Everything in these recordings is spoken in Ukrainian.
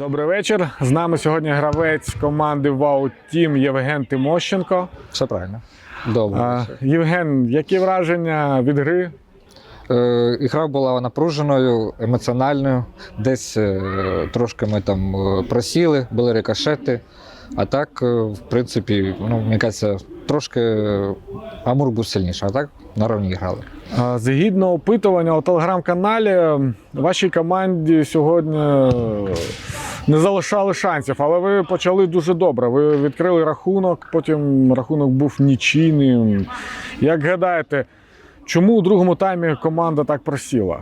Добрий вечір. З нами сьогодні гравець команди Вау Тім Євген Тимощенко. Все правильно. Добре. А, Євген, які враження від гри? Е, Ігра була напруженою, емоціональною. Десь е, трошки ми там е, просіли, були рикошети. А так, е, в принципі, ну, мені кажеться, трошки е, Амур був сильніший, а так на рівні грали. А, Згідно опитування у телеграм-каналі, вашій команді сьогодні не залишали шансів, але ви почали дуже добре. Ви відкрили рахунок, потім рахунок був нічийним. Як гадаєте, чому у другому таймі команда так просіла?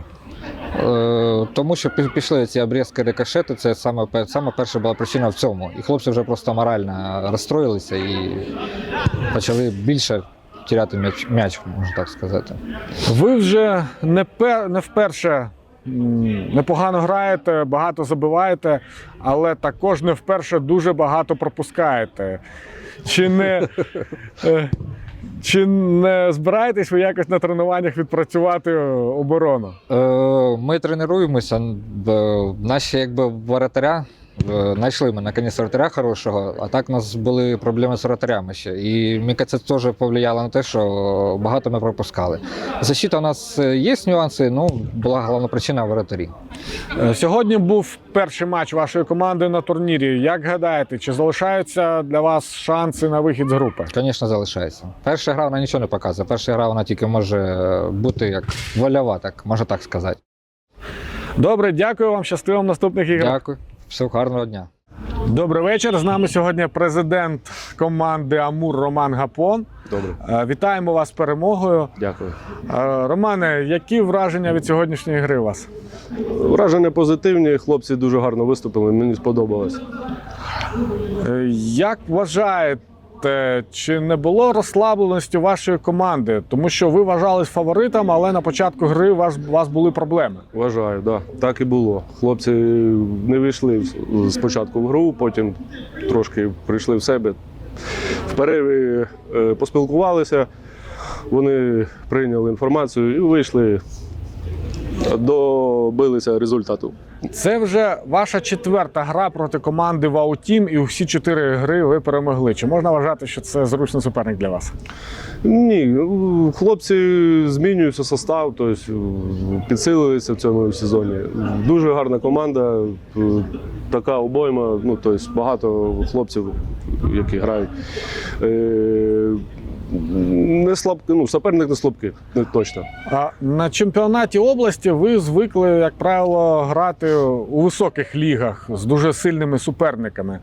Е, Тому що пі- пішли ці обрізки рикошети, це саме, пе- саме перша була причина в цьому. І хлопці вже просто морально розстроїлися і почали більше тіряти м'яч, м'яч, можна так сказати. Ви вже не, пер, не вперше непогано граєте, багато забиваєте, але також не вперше дуже багато пропускаєте. Чи не, е, чи не збираєтесь ви якось на тренуваннях відпрацювати оборону? Е, Ми тренуємося. Наші якби воротаря. Е, Знайшли ми наконець воротаря хорошого, а так у нас були проблеми з воротарями ще. І мені це теж повлияло на те, що багато ми пропускали. Защита у нас е, є нюанси, ну була головна причина воротарі. Е, Сьогодні був перший матч вашої команди на турнірі. Як гадаєте, чи залишаються для вас шанси на вихід з групи? Звісно, залишається. Перша гра вона нічого не показує. Перша гра вона тільки може бути як вольова, так можна так сказати. Добре, дякую вам. Щасливо наступних іграх. Дякую, всього гарного дня. Добрий вечір. З нами сьогодні президент команди Амур Роман Гапон. Добре, Е, Вітаємо вас з перемогою. дякую. Е, Романе, які враження від сьогоднішньої гри у вас? Враження позитивні, хлопці дуже гарно виступили, мені сподобалось. Е, Як вважаєте, чи не було розслабленості вашої команди? Тому що ви вважались фаворитом, але на початку гри у вас, у вас були проблеми. Вважаю, да, так і було. Хлопці не вийшли спочатку в гру, потім трошки прийшли в себе. В перерві е, поспілкувалися, вони прийняли інформацію і вийшли, добилися результату. Це вже ваша четверта гра проти команди Ваутім, і всі чотири гри ви перемогли. Чи можна вважати, що це зручний суперник для вас? Ні, ну, хлопці змінюються состав, тобто підсилилися в цьому сезоні. Дуже гарна команда, е, така обойма, ну тобто багато хлопців, які грають. Не слаб, ну, суперник не слабкий, не точно. А на чемпіонаті області ви звикли, як правило, грати у високих лігах з дуже сильними суперниками.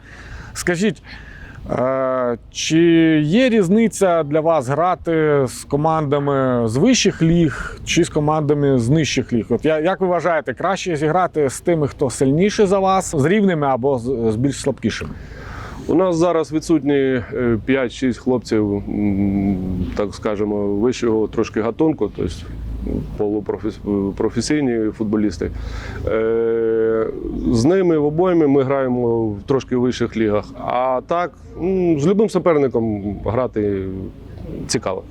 Скажіть, е, чи є різниця для вас грати з командами з вищих ліг чи з командами з нижчих ліг? От як ви вважаєте, краще зіграти з тими, хто сильніший за вас, з рівними або з більш слабкішими? У нас зараз відсутні е, 5-6 хлопців, так скажемо, вищого трошки гатунку, тобто полупрофесійні футболісти. Е, З ними в обоймі ми граємо в трошки вищих лігах. А так, з любим суперником грати цікаво.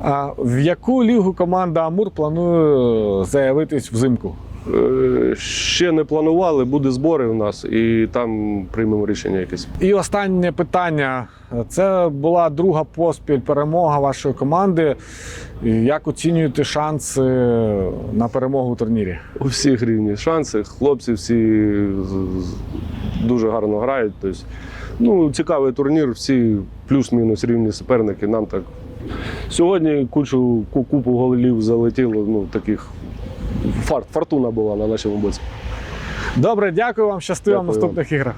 А в яку лігу команда Амур планує заявитись взимку? Е, Ще не планували, буде збори у нас, і там приймемо рішення якесь. І останнє питання. Це була друга поспіль перемога вашої команди. Як оцінюєте шанси на перемогу у турнірі? У всіх рівні шанси. Хлопці всі дуже гарно грають. Тобто, ну, цікавий турнір, всі плюс-мінус рівні суперники. Нам так. Сьогодні кучу купу голів залетіло. Ну, таких фарт, фортуна була на нашому боці. Добре, дякую вам, щасти вам в наступних іграх.